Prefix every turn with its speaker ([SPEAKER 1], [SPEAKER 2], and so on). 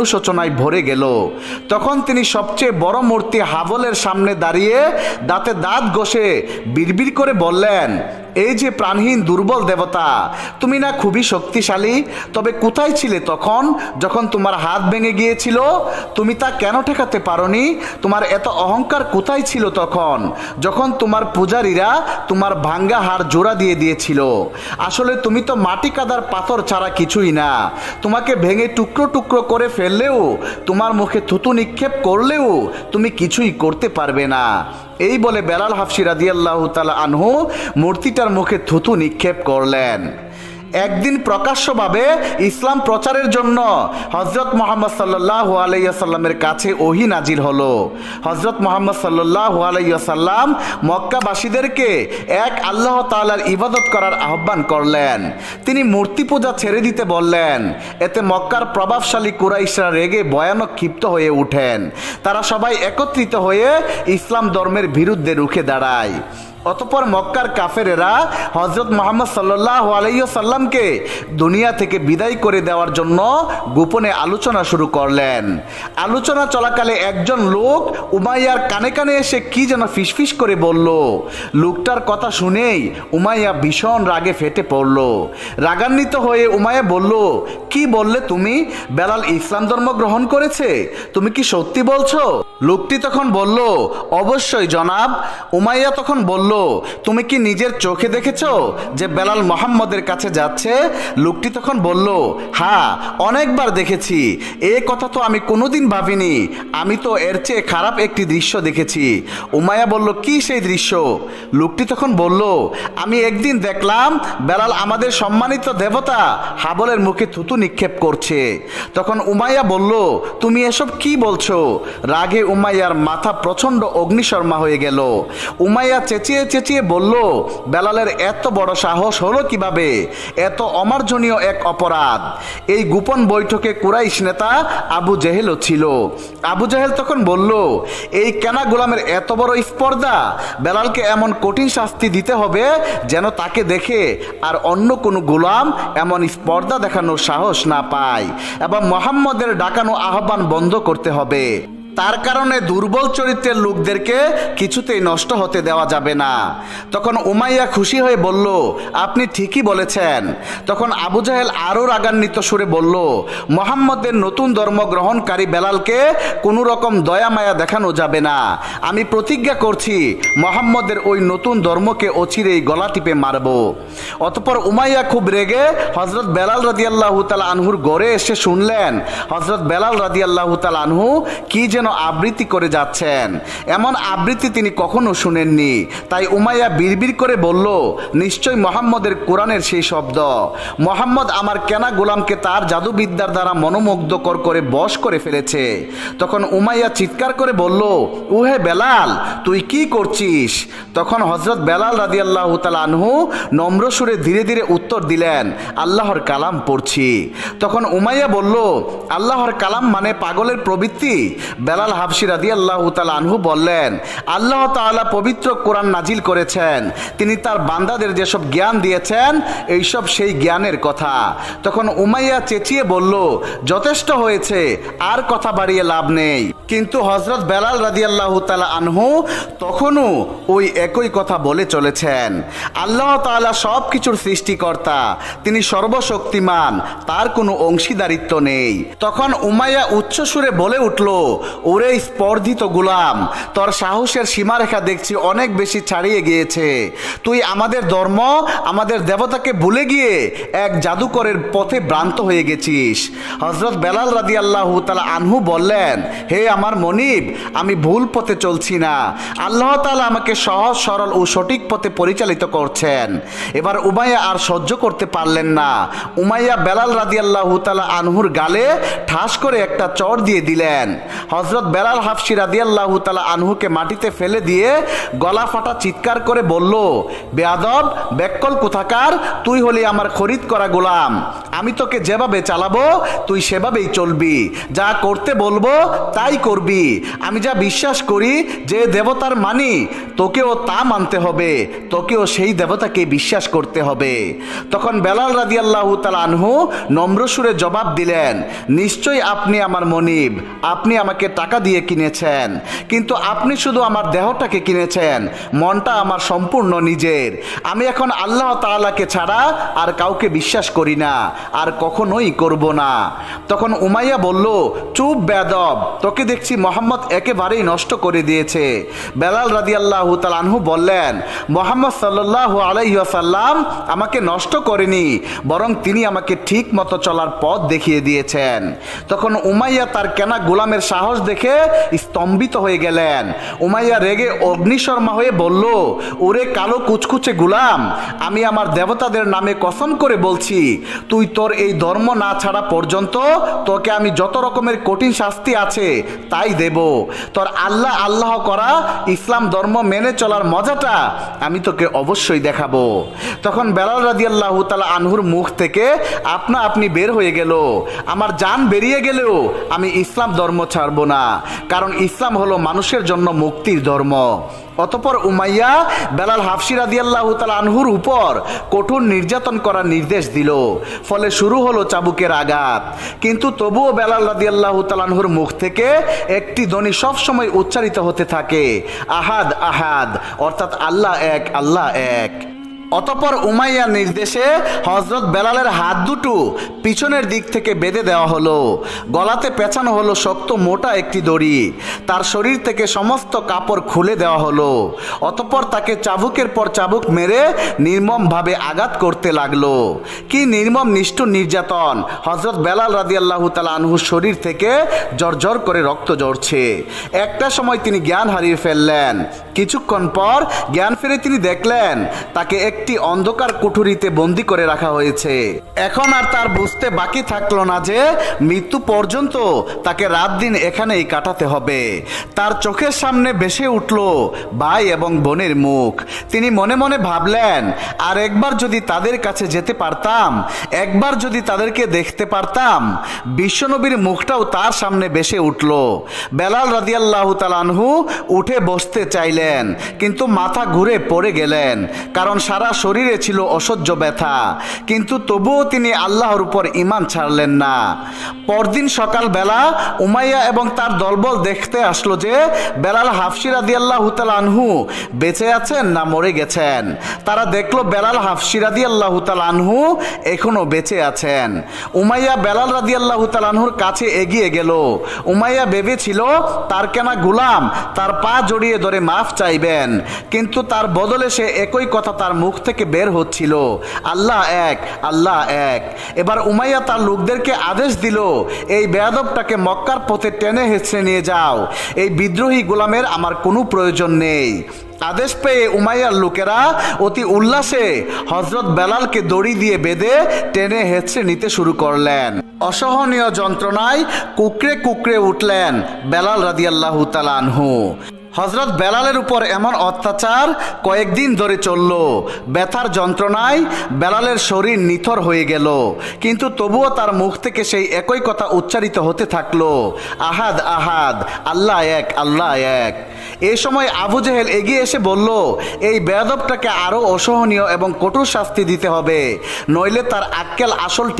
[SPEAKER 1] অনুশোচনায় ভরে গেল। তখন তিনি সবচেয়ে বড় মূর্তি হাবলের সামনে দাঁড়িয়ে দাঁতে দাঁত ঘষে বিড়বিড় করে বললেন এই যে প্রাণহীন দুর্বল দেবতা, তুমি না খুবই শক্তিশালী, তবে কোথায় ছিলে তখন? যখন তোমার হাত ভেঙে গিয়েছিল, তুমি তা কেন ঠেকাতে পারোনি? তোমার এত অহংকার কোথায় ছিল তখন? যখন তোমার পূজারীরা তোমার ভাঙ্গা হাড় জোড়া দিয়ে দিয়েছিল। আসলে তুমি তো মাটি কাদার পাথর ছাড়া কিছুই না। তোমাকে ভেঙে টুকরো টুকরো করে ফেললেও, তোমার মুখে থুতু নিক্ষেপ করলেও, তুমি কিছুই করতে পারবে না। এই বলে বেলাল হাফসি রাদিয়াল্লাহ তালা আনহু মূর্তিটার মুখে থুতু নিক্ষেপ করলেন। একদিন প্রকাশ্যভাবে ইসলাম প্রচারের জন্য হজরত মোহাম্মদ সাল্লাহ আলাইসাল্লামের কাছে ওহি নাজির হলো। হজরত মোহাম্মদ সাল্লাহ আলাইসাল্লাম মক্কাবাসীদেরকে এক আল্লাহ তালার ইবাদত করার আহ্বান করলেন। তিনি মূর্তি পূজা ছেড়ে দিতে বললেন। এতে মক্কার প্রভাবশালী কুরাইশরা রেগে ভয়ানক ক্ষিপ্ত হয়ে উঠেন। তারা সবাই একত্রিত হয়ে ইসলাম ধর্মের বিরুদ্ধে রুখে দাঁড়ায়। অতপর মক্কার কাফেরেরা হজরত মোহাম্মদ সাল্লাহ আলাইসাল্লামকে দুনিয়া থেকে বিদায় করে দেওয়ার জন্য গোপনে আলোচনা শুরু করলেন। আলোচনা চলাকালে একজন লোক উমাইয়ার কানে কানে এসে কি যেন ফিসফিস করে বলল। লোকটার কথা শুনেই উমাইয়া ভীষণ রাগে ফেটে পড়ল। রাগান্বিত হয়ে উমাইয়া বলল, কি বললে তুমি? বেলাল ইসলাম ধর্ম গ্রহণ করেছে? তুমি কি সত্যি বলছো? লোকটি তখন বলল, অবশ্যই জনাব। উমাইয়া তখন বলল তুমি কি নিজের চোখে দেখেছ যে বেলাল মোহাম্মদের কাছে যাচ্ছে? লোকটি তখন বলল হ্যাঁ অনেকবার দেখেছি। এ কথা তো আমি কোনোদিন ভাবিনি। আমি তো এর চেয়ে খারাপ একটি দৃশ্য দেখেছি। উমাইয়া বলল, কি সেই দৃশ্য? লোকটি তখন বলল, আমি একদিন দেখলাম বেলাল আমাদের সম্মানিত দেবতা হাবলের মুখে থুতু নিক্ষেপ করছে। তখন উমাইয়া বলল, তুমি এসব কি বলছো? রাগে উমাইয়ার মাথা প্রচণ্ড অগ্নিশর্মা হয়ে গেল। উমাইয়া চেঁচিয়ে চেঁচিয়ে চেঁচিয়ে বলল, বেলালের এত বড় সাহস হলো কীভাবে? এত অমার্জনীয় এক অপরাধ। এই গোপন বৈঠকে কুরাইশ নেতা আবু জেহেলও ছিল। আবু জেহেল তখন বলল, এই কেনা গোলামের এত বড় স্পর্ধা, বেলালকে এমন কঠিন শাস্তি দিতে হবে যেন তাকে দেখে আর অন্য কোনো গোলাম এমন স্পর্ধা দেখানোর সাহস না পায়। এবং মোহাম্মদের ডাকানো আহ্বান বন্ধ করতে হবে। তার কারণে দুর্বল চরিত্রের লোকদেরকে কিছুতেই নষ্ট হতে দেওয়া যাবে না। তখন উমাইয়া খুশি হয়ে বলল, আপনি ঠিকই বলেছেন। তখন আবু জাহেল আরও রাগান্বিত সুরে বলল, মোহাম্মদের নতুন ধর্ম গ্রহণকারী বেলালকে কোনো রকম দয়া মায়া দেখানো যাবে না। আমি প্রতিজ্ঞা করছি, মোহাম্মদের ওই নতুন ধর্মকে অচিরেই গলা টিপে মারব। অতপর উমাইয়া খুব রেগে হজরত বেলাল রাদিয়াল্লাহু তাল আনহুর গড়ে এসে শুনলেন হজরত বেলাল রাদিয়াল্লাহু তাল আনহু কি যেন আবৃত্তি করে যাচ্ছেন। এমন আবৃত্তি তিনি কখনো শুনেননি। তাই উমাইয়া বিড়বিড় করে বলল, নিশ্চয় মোহাম্মদের কোরআনের সেই শব্দ। মোহাম্মদ আমার কেনা গোলামকে তার জাদুবিদ্যার দ্বারা মনোমুগ্ধকর করে বশ করে ফেলেছে। তখন উমাইয়া চিৎকার করে বলল, উহে বেলাল, তুই কি করছিস? তখন হজরত বেলাল রাদিয়াল্লাহ তালা আনহু নম্র সুরে ধীরে ধীরে উত্তর দিলেন, আল্লাহর কালাম পড়ছি। তখন উমাইয়া বলল, আল্লাহর কালাম মানে পাগলের প্রবৃত্তি? বেলাল হাফসি রাদি আল্লাহ আনহু বললেন, আল্লাহ তাআলা পবিত্র কোরআন নাজিল করেছেন। তিনি তার বান্দাদের যেসব জ্ঞান দিয়েছেন, এইসব সেই জ্ঞানের কথা। তখন উমাইয়া চেঁচিয়ে বলল, যথেষ্ট হয়েছে, আর কথা বাড়িয়ে লাভ নেই। কিন্তু হজরত বেলাল রাদি আল্লাহ তালা আনহু তখনও ওই একই কথা বলে চলেছেন। আল্লাহ তাআলা সব কিছুর সৃষ্টিকর্তা, তিনি সর্বশক্তিমান, তার কোনো অংশীদারিত্ব নেই। তখন উমাইয়া উচ্চ সুরে বলে উঠল, ওরে স্পর্ধিত গুলাম, তোর সাহসের সীমারেখা দেখছি অনেক বেশি ছাড়িয়ে গিয়েছে। তুই আমাদের ধর্ম, আমাদের দেবতাকে ভুলে গিয়ে এক জাদুকরের পথে ভ্রান্ত হয়ে গেছিস। হজরত বেলাল রাদি আল্লাহ তালা আনহু বললেন, হে আমার মনিব, আমি ভুল পথে চলছি না। আল্লাহ তালা আমাকে সহজ, সরল ও সঠিক পথে পরিচালিত করছেন। এবার উমাইয়া আর সহ্য করতে পারলেন না। উমাইয়া বেলাল রাদি আল্লাহ তালা আনহুর গালে ঠাস করে একটা চর দিয়ে দিলেন। হজরত বেলাল হাফসি রাদি আল্লাহ তালা আনহুকে মাটিতে ফেলে দিয়ে গলা ফাটা চিৎকার করে বলল, বেয়াদব বেকল কোথাকার? তুই হলি আমার খরিদ করা গোলাম। আমি তোকে যেভাবে চালাবো, তুই সেভাবেই চলবি। যা করতে বলব, তাই করবি। আমি যা বিশ্বাস করি, যে দেবতার মানি, তোকেও তা মানতে হবে। তোকেও সেই দেবতাকে বিশ্বাস করতে হবে। তখন বেলাল রাদি আল্লাহ আনহু নম্র সুরে জবাব দিলেন, নিশ্চয়ই আপনি আমার মনিব, আপনি আমাকে টাকা দিয়ে কিনেছেন। কিন্তু আপনি শুধু আমার দেহটাকে কিনেছেন, মনটা আমার সম্পূর্ণ নিজের। আমি এখন আল্লাহ তাআলাকে ছাড়া আর কাউকে বিশ্বাস করি না। আর কখনোই করব না। তখন উমাইয়া বলল, চুপ বেদব তোকে দেখছি মোহাম্মদ একেবারেই নষ্ট করে দিয়েছে। বেলাল রাদি আল্লাহ আনহু বললেন, মোহাম্মদ সাল্লাহ আলাইসাল্লাম আমাকে নষ্ট করেনি, বরং তিনি আমাকে ঠিক মতো চলার পথ দেখিয়ে দিয়েছেন। তখন উমাইয়া তার কেনা গোলামের সাহস দেখে স্তম্ভিত হয়ে গেলেন। উমাইয়া রেগে অগ্নিশর্মা হয়ে বলল, ওরে কালো কুচকুচে গুলাম, আমি আমার দেবতাদের নামে কসম করে বলছি, তুই তোর এই ধর্ম না ছাড়া পর্যন্ত তোকে আমি যত রকমের কঠিন শাস্তি আছে তাই দেব। তোর আল্লাহ আল্লাহ করা ইসলাম ধর্ম মেনে চলার মজাটা আমি তোকে অবশ্যই দেখাবো। তখন বেলাল রাদি আল্লাহ তালা আনহুর মুখ থেকে আপনা আপনি বের হয়ে গেল। আমার জান বেরিয়ে গেলেও আমি ইসলাম ধর্ম ছাড়বো না, কারণ ইসলাম হলো মানুষের জন্য মুক্তির ধর্ম। অতপর উমাইয়া বেলাল হাফসি রাদিয়াল্লাহ তাল আনহুর উপর কঠোর নির্যাতন করার নির্দেশ দিল। ফলে শুরু হলো চাবুকের আঘাত। কিন্তু তবুও বেলাল রাদিয়াল্লাহ তাল আনহুর মুখ থেকে একটি ধ্বনি সবসময় উচ্চারিত হতে থাকে। আহাদ আহাদ, অর্থাৎ আল্লাহ এক আল্লাহ এক। অতপর উমাইয়ার নির্দেশে হজরত বেলালের হাত দুটো পিছনের দিক থেকে বেঁধে দেওয়া হলো। গলাতে পেঁচানো হলো শক্ত মোটা একটি দড়ি। তার শরীর থেকে সমস্ত কাপড় খুলে দেওয়া হলো। অতপর তাকে চাবুকের পর চাবুক মেরে নির্মমভাবে আঘাত করতে লাগল। কি নির্মম, নিষ্ঠুর নির্যাতন! হজরত বেলাল রাদি আল্লাহ তালা আনহুর শরীর থেকে জর্জর করে রক্ত ঝরছে। একটা সময় তিনি জ্ঞান হারিয়ে ফেললেন। কিছুক্ষণ পর জ্ঞান ফিরে তিনি দেখলেন, তাকে একটি অন্ধকার কুঠুরিতে বন্দি করে রাখা হয়েছে। এখন আর তার বুঝতে বাকি থাকল না যে, মৃত্যু পর্যন্ত তাকে রাত দিন এখানেই কাটাতে হবে। তার চোখের সামনে ভেসে উঠল ভাই এবং বোনের মুখ। তিনি মনে মনে ভাবলেন, আর একবার যদি তাদের কাছে যেতে পারতাম, একবার যদি তাদেরকে দেখতে পারতাম, বিশ্বনবীর মুখটাও তার সামনে বেসে উঠল। বেলাল রাদিয়াল্লাহ তালানহু উঠে বসতে চাইলেন, কিন্তু মাথা ঘুরে পড়ে গেলেন, কারণ সারা শরীরে ছিল অসহ্য ব্যথা, কিন্তু তবুও তিনি আল্লাহর উপর ইমান ছাড়লেন না। পরদিন সকালবেলা উমাইয়া এবং তার দলবল দেখতে আসলো যে বেলাল হাফসি রাদিয়াল্লাহু তাআলা আনহু বেঁচে আছেন না মরে গেছেন। তারা দেখল বেলাল হাফসি রাদিয়াল্লাহু তাআলা আনহু এখনও বেঁচে আছেন। উমাইয়া বেলাল রাদিয়াল্লাহু তাআলা আনহুর কাছে এগিয়ে গেল। উমাইয়া ভেবেছিল, তার কেনা গুলাম, তার পা জড়িয়ে ধরে মাফ চাইবেন। কিন্তু তার বদলে সে একই কথা তার মুখ থেকে বের হচ্ছিল। আল্লাহ এক আল্লাহ এক। এবার উমাইয়া তার লোকদেরকে আদেশ দিল, এই বেয়াদবটাকে মক্কার পথে টেনে হেঁচড়ে নিয়ে যাও। এই বিদ্রোহী গোলামের আমার কোনো প্রয়োজন নেই। আদেশ পেয়ে উমাইয়ার লোকেরা অতি উল্লাসে হজরত বেলালকে দড়ি দিয়ে বেঁধে টেনে হেঁচড়ে নিতে শুরু করলেন। অসহনীয় যন্ত্রণায় কুকড়ে কুকড়ে উঠলেন বেলাল রাদিয়াল্লাহু তাআলা আনহু। হজরত বেলালের উপর এমন অত্যাচার কয়েকদিন ধরে চলল। ব্যথার যন্ত্রণায় বেলালের শরীর নিথর হয়ে গেল। কিন্তু তবুও তার মুখ থেকে সেই একই কথা উচ্চারিত হতে থাকল। আহাদ আহাদ, আল্লাহ এক আল্লাহ এক। এই সময় আবু জেহেল এগিয়ে এসে বলল, এই বেয়াদবটাকে আরও অসহনীয় এবং কঠোর শাস্তি দিতে হবে। নইলে তার আক্কেল আসল ঠিক